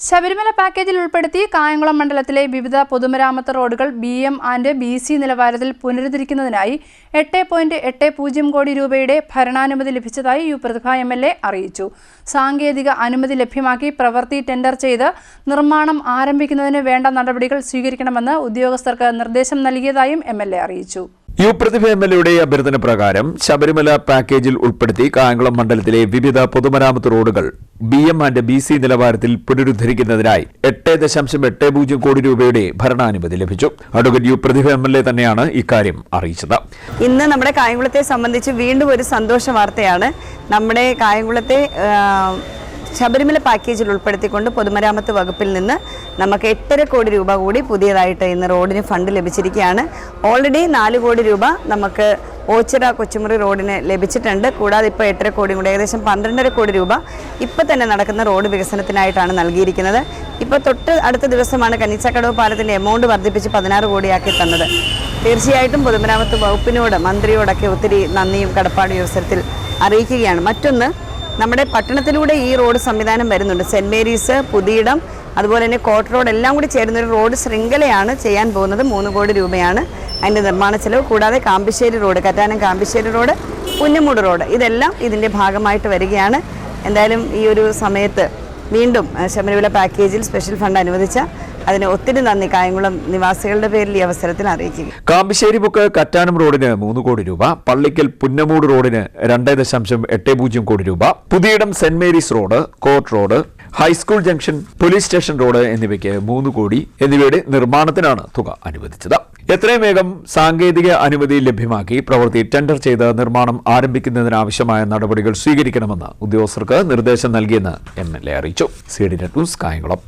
ശബരിമല പാക്കേജിൽ ഉൾപ്പെടുത്തി കായംകുളം മണ്ഡലത്തിലെ വിവിധ പൊതുമരാമത്ത് റോഡുകൾ B M and B C നിലവാരത്തിൽ പുനരുദ്ധരിക്കുന്നതിനായി എട്ട് പോയിന്റ് എട്ട് പൂജ്യം കോടി രൂപയുടെ ഭരണാനുമതി ലഭിച്ചതായി U Prathibha M L A അറിയിച്ചു. സാങ്കേതിക അനുമതി ലഭ്യമാക്കി പ്രവൃത്തി ടെൻഡർ ചെയ്ത് നിർമ്മാണം ആരംഭിക്കുന്നതിന് വേണ്ട നടപടികൾ സ്വീകരിക്കണമെന്ന് ഉദ്യോഗസ്ഥർക്ക് നിർദ്ദേശം നൽകിയതായും എം അറിയിച്ചു. യു പ്രതിഭ എം എൽ എയുടെ അഭ്യർത്ഥന പ്രകാരം ശബരിമല പാക്കേജിൽ ഉൾപ്പെടുത്തി കായംകുളം മണ്ഡലത്തിലെ വിവിധ പൊതുമരാമത്ത് റോഡുകൾ B M and B C നിലവാരത്തിൽ പുനരുദ്ധരിക്കുന്നതിനായി എട്ട് ദശാംശം എട്ട് പൂജ്യം കോടി രൂപയുടെ ഭരണാനുമതി ലഭിച്ചു. Advocate U Prathibha M L A തന്നെയാണ് ഇക്കാര്യം അറിയിച്ചത്. ഇന്ന് നമ്മുടെ കായംകുളത്തെ സംബന്ധിച്ച് വീണ്ടും ഒരു സന്തോഷ വാർത്തയാണ്. നമ്മുടെ കായംകുളത്തെ ശബരിമല പാക്കേജിൽ ഉൾപ്പെടുത്തിക്കൊണ്ട് പൊതുമരാമത്ത് വകുപ്പിൽ നിന്ന് നമുക്ക് എട്ടര കോടി രൂപ കൂടി പുതിയതായിട്ട് ഇന്ന് റോഡിന് ഫണ്ട് ലഭിച്ചിരിക്കുകയാണ്. ഓൾറെഡി നാല് കോടി രൂപ നമുക്ക് ഓച്ചിറ കൊച്ചുമുറി റോഡിന് ലഭിച്ചിട്ടുണ്ട്. കൂടാതെ ഇപ്പോൾ എട്ടര കോടി കൂടി ഏകദേശം പന്ത്രണ്ടര കോടി രൂപ ഇപ്പോൾ തന്നെ നടക്കുന്ന റോഡ് വികസനത്തിനായിട്ടാണ് നൽകിയിരിക്കുന്നത്. ഇപ്പോൾ തൊട്ട് അടുത്ത ദിവസമാണ് കന്നിച്ചക്കടവ് പാലത്തിന്റെ എമൗണ്ട് വർദ്ധിപ്പിച്ച് പതിനാറ് കോടിയാക്കി തന്നത്. തീർച്ചയായിട്ടും പൊതുമരാമത്ത് വകുപ്പിനോട് മന്ത്രിയോടൊക്കെ ഒത്തിരി നന്ദിയും കടപ്പാടും അവസരത്തിൽ അറിയിക്കുകയാണ്. മറ്റൊന്ന് നമ്മുടെ പട്ടണത്തിലൂടെ ഈ റോഡ് സംവിധാനം വരുന്നുണ്ട്. സെന്റ് മേരീസ് പുതിയിടം അതുപോലെ തന്നെ കോട്ട് റോഡ് എല്ലാം കൂടി ചേരുന്ന ഒരു റോഡ് ശൃംഖലയാണ് ചെയ്യാൻ പോകുന്നത്. മൂന്ന് കോടി രൂപയാണ് അതിന്റെ നിർമ്മാണ ചെലവ്. കൂടാതെ Kampissery road Kattanam Kampissery road Punnamoodu road ഇതെല്ലാം ഇതിന്റെ ഭാഗമായിട്ട് വരികയാണ്. എന്തായാലും ഈ ഒരു സമയത്ത് വീണ്ടും ശബരിമല പാക്കേജിൽ സ്പെഷ്യൽ ഫണ്ട് അനുവദിച്ച അതിന് ഒത്തിരി നന്ദി. കായംകുളം നിവാസികളുടെ പേരിൽ ഈ അവസരത്തിൽ അറിയിക്കുക കാമ്പശ്ശേരി ബുക്ക് കറ്റാനം റോഡിന് മൂന്ന് കോടി രൂപ പള്ളിക്കൽ പുന്നമൂട് റോഡിന് രണ്ട് ദശാംശം എട്ട് പൂജ്യം കോടി രൂപ Puthiyidam saint Mary's road court road high school junction police station road എന്നിവയ്ക്ക് മൂന്ന് കോടി എന്നിവയുടെ നിർമ്മാണത്തിനാണ് തുക അനുവദിച്ചത്. എത്രയും വേഗം സാങ്കേതിക അനുമതി ലഭ്യമാക്കി പ്രവൃത്തി ടെൻഡർ ചെയ്ത് നിർമ്മാണം ആരംഭിക്കുന്നതിനാവശ്യമായ നടപടികൾ സ്വീകരിക്കണമെന്ന് ഉദ്യോഗസ്ഥർക്ക് നിർദ്ദേശം നൽകിയെന്ന് എം എൽ എ അറിയിച്ചു. C D Kayamkulam.